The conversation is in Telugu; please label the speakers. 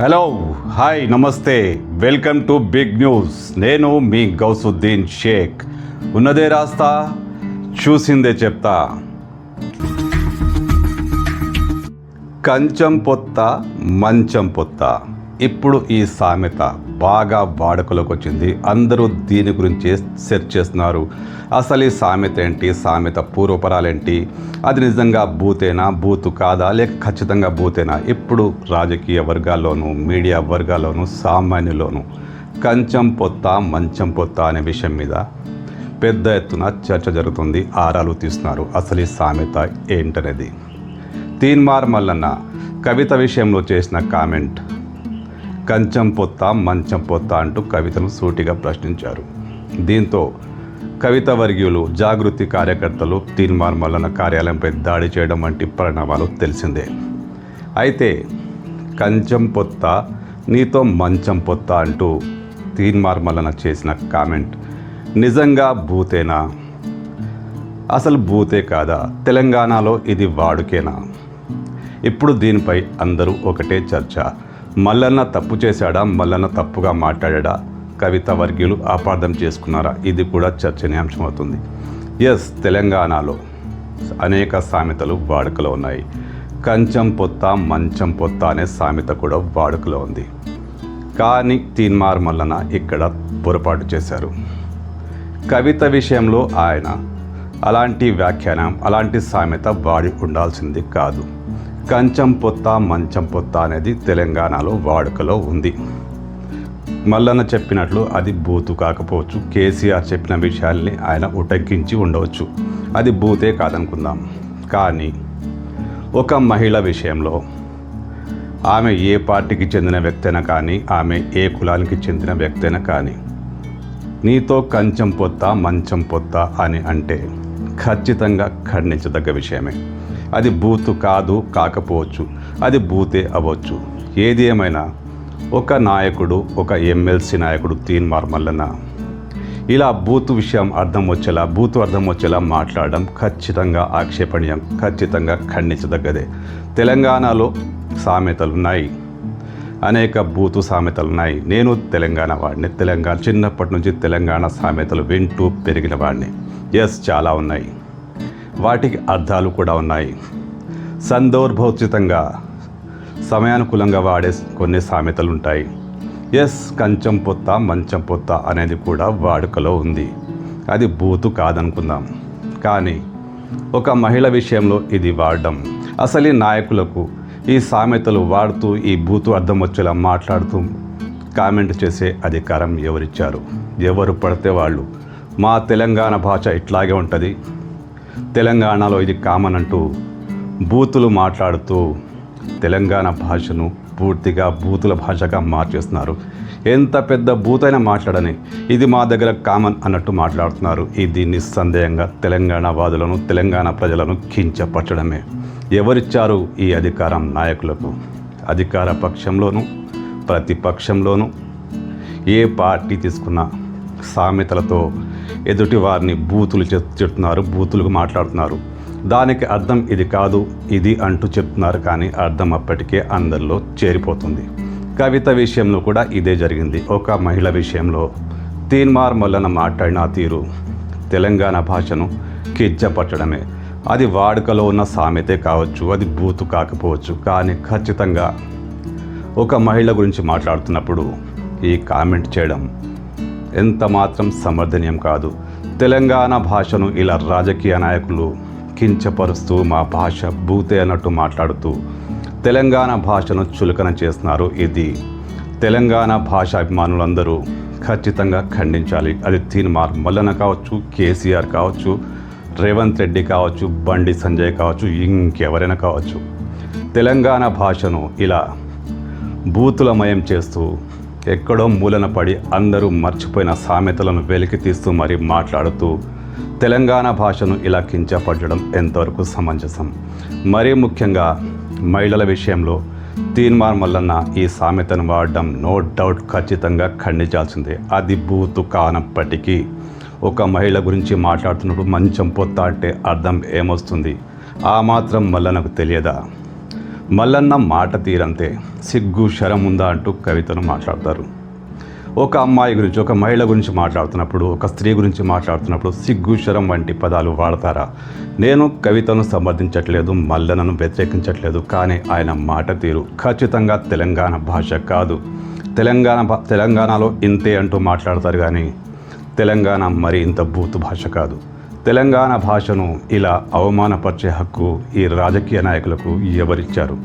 Speaker 1: హలో హాయ్ నమస్తే. వెల్కమ్ టు బిగ్ న్యూస్ నేను మీ గౌసుద్దీన్ షేక్. ఉన్నదే రాస్తా చూసిందే చెప్తా. కంచం పొత్త మంచం పొత్త. ఇప్పుడు ఈ సామెత. బాగా వాడుకలోకి వచ్చింది. అందరూ దీని గురించి సెర్చ్ చేస్తున్నారు. అసలు ఈ సామెత ఏంటి? సామెత పూర్వపరాలేంటి? అది నిజంగా బూతేనా? బూతు కాదా? లేక ఖచ్చితంగా బూతేనా? ఇప్పుడు రాజకీయ వర్గాల్లోనూ మీడియా వర్గాల్లోనూ సామాన్యులోనూ కంచం పొత్త మంచం పొత్త అనే విషయం మీద పెద్ద ఎత్తున చర్చ జరుగుతుంది. ఆరాలు తీస్తున్నారు. అసలు ఈ సామెత ఏంటనేది? తీన్మార్ మల్లన్న కవిత విషయంలో చేసిన కామెంట్ కంచం పొత్త మంచం పొత్త అంటూ కవితను సూటిగా ప్రశ్నించారు. దీంతో కవిత వర్గీయులు జాగృతి కార్యకర్తలు తీన్మార్ మల్లన్న కార్యాలయంపై దాడి చేయడం వంటి పరిణామాలు తెలిసిందే. అయితే కంచం పొత్త నీతో మంచం పొత్త అంటూ తీర్మార్ మల్లన్న చేసిన కామెంట్ నిజంగా భూతేనా అసలు భూతే కాదా? తెలంగాణలో ఇది వాడుకేనా? ఇప్పుడు దీనిపై అందరూ ఒకటే చర్చ. మల్లన్న తప్పు చేశాడా? మల్లన్న తప్పుగా మాట్లాడా కవిత వర్గీయులు అపార్థం చేసుకున్నారా? ఇది కూడా చర్చనీయాంశం అవుతుంది ఎస్ తెలంగాణలో అనేక సామెతలు వాడుకలో ఉన్నాయి. కంచం పొత్త మంచం పొత్త అనే సామెత కూడా వాడుకలో ఉంది. కానీ తీన్మార్ మల్లన ఇక్కడ పొరపాటు చేశారు. కవిత విషయంలో ఆయన అలాంటి వ్యాఖ్యానం అలాంటి సామెత వాడి ఉండాల్సింది కాదు. కంచం పొత్త మంచం పొత్త అనేది తెలంగాణలో వాడుకలో ఉంది. మల్లన్న చెప్పినట్లు అది బూతు కాకపోవచ్చు. కేసీఆర్ చెప్పిన విషయాల్ని ఆయన ఉటంకించి ఉండవచ్చు. అది బూతే కాదనుకుందాం. కానీ ఒక మహిళ విషయంలో ఆమె ఏ పార్టీకి చెందిన వ్యక్తైనా కానీ ఆమె ఏ కులానికి చెందిన వ్యక్తైనా కానీ నీతో కంచం పొత్త మంచం పొత్త అని అంటే ఖచ్చితంగా ఖండించదగ్గ విషయమే. అది బూతు కాదు కాకపోవచ్చు. అది బూతే అవ్వచ్చు. ఏది ఏమైనా. ఒక నాయకుడు ఒక ఎమ్మెల్సీ నాయకుడు తీన్ మార్మల్లన. ఇలా బూతు విషయం అర్థం వచ్చేలా బూతు అర్థం వచ్చేలా మాట్లాడడం ఖచ్చితంగా ఆక్షేపణీయం ఖచ్చితంగా ఖండించదగ్గదే. తెలంగాణలో సామెతలు ఉన్నాయి అనేక బూతు సామెతలు ఉన్నాయి నేను తెలంగాణ వాడిని. తెలంగాణ చిన్నప్పటి నుంచి తెలంగాణ సామెతలు వింటూ పెరిగిన వాడిని. ఎస్ చాలా ఉన్నాయి. వాటికి అర్థాలు కూడా ఉన్నాయి. సందర్భోచితంగా సమయానుకూలంగా వాడే కొన్ని సామెతలు ఉంటాయి ఎస్ కంచం పొత్త మంచం పొత్త అనేది కూడా వాడుకలో ఉంది. అది బూతు కాదనుకుందాం. కానీ ఒక మహిళ విషయంలో ఇది వాడడం అసలు ఈ నాయకులకు ఈ సామెతలు వాడుతూ ఈ బూతు అర్థం వచ్చేలా మాట్లాడుతూ కామెంట్ చేసే అధికారం ఎవరిచ్చారు? ఎవరు పడితే వాళ్ళు మా తెలంగాణ భాష ఇట్లాగే ఉంటుంది. తెలంగాణలో ఇది కామన్ అంటూ బూతులు మాట్లాడుతూ తెలంగాణ భాషను పూర్తిగా బూతుల భాషగా మార్చేస్తున్నారు. ఎంత పెద్ద బూతైనా మాట్లాడని ఇది మా దగ్గర కామన్ అన్నట్టు మాట్లాడుతున్నారు. ఇది నిస్సందేహంగా తెలంగాణ వాదులను తెలంగాణ ప్రజలను కించపరచడమే. ఎవరిచ్చారు ఈ అధికారం నాయకులకు? అధికార పక్షంలోనూ ప్రతిపక్షంలోనూ ఏ పార్టీ తీసుకున్న సామెతలతో ఎదుటి వారిని బూతులు చెప్తున్నారు బూతులు మాట్లాడుతున్నారు. దానికి అర్థం ఇది కాదు ఇది అంటూ చెప్తున్నారు కానీ అర్థం అప్పటికే అందరిలో చేరిపోతుంది. కవిత విషయంలో కూడా ఇదే జరిగింది. ఒక మహిళ విషయంలో తీన్మార్ మల్లన మాట్లాడిన తీరు తెలంగాణ భాషను కిచ్చపరచడమే అది వాడుకలో ఉన్న సామెతే కావచ్చు అది బూతు కాకపోవచ్చు కానీ ఖచ్చితంగా ఒక మహిళ గురించి మాట్లాడుతున్నప్పుడు ఈ కామెంట్ చేయడం ఎంత మాత్రం సమర్థనీయం కాదు. తెలంగాణ భాషను ఇలా రాజకీయ నాయకులు కించపరుస్తూ మా భాష భూతే అన్నట్టు మాట్లాడుతూ తెలంగాణ భాషను చులకన చేస్తున్నారు ఇది. తెలంగాణ భాష అభిమానులందరూ ఖచ్చితంగా ఖండించాలి. అది తీన్మార్ మల్లన కావచ్చు కేసీఆర్ కావచ్చు రేవంత్ రెడ్డి కావచ్చు బండి సంజయ్ కావచ్చు ఇంకెవరైనా కావచ్చు. తెలంగాణ భాషను ఇలా బూతులమయం చేస్తూ ఎక్కడో మూలన పడి అందరూ మర్చిపోయిన సామెతలను వెలికి తీస్తూ మరీ మాట్లాడుతూ తెలంగాణ భాషను ఇలా కించపరచడం ఎంతవరకు సమంజసం? మరీ ముఖ్యంగా మహిళల విషయంలో తీన్మార్ మల్లన్న ఈ సామెతను వాడడం నో డౌట్ ఖచ్చితంగా ఖండించాల్సిందే. అది బూతు కానప్పటికీ ఒక మహిళ గురించి మాట్లాడుతున్నప్పుడు మంచం పొత్త అంటే అర్థం ఏమొస్తుంది? ఆ మాత్రం మల్లనకు తెలియదా? మల్లన్న మాట తీరంతే సిగ్గు శరం ఉందా అంటూ కవితను మాట్లాడతారు. ఒక అమ్మాయి గురించి ఒక మహిళ గురించి మాట్లాడుతున్నప్పుడు ఒక స్త్రీ గురించి మాట్లాడుతున్నప్పుడు సిగ్గు శరం వంటి పదాలు వాడతారా? నేను కవితను సమర్థించట్లేదు మల్లనను వ్యతిరేకించట్లేదు కానీ ఆయన మాట తీరు ఖచ్చితంగా తెలంగాణ భాష కాదు. తెలంగాణ భా- తెలంగాణలో ఇంతే అంటూ మాట్లాడతారు కానీ తెలంగాణ మరి ఇంత బూతు భాష కాదు. తెలంగాణ భాషను ఇలా అవమానపరిచే హక్కు ఈ రాజకీయ నాయకులకు ఎవరిచ్చారు?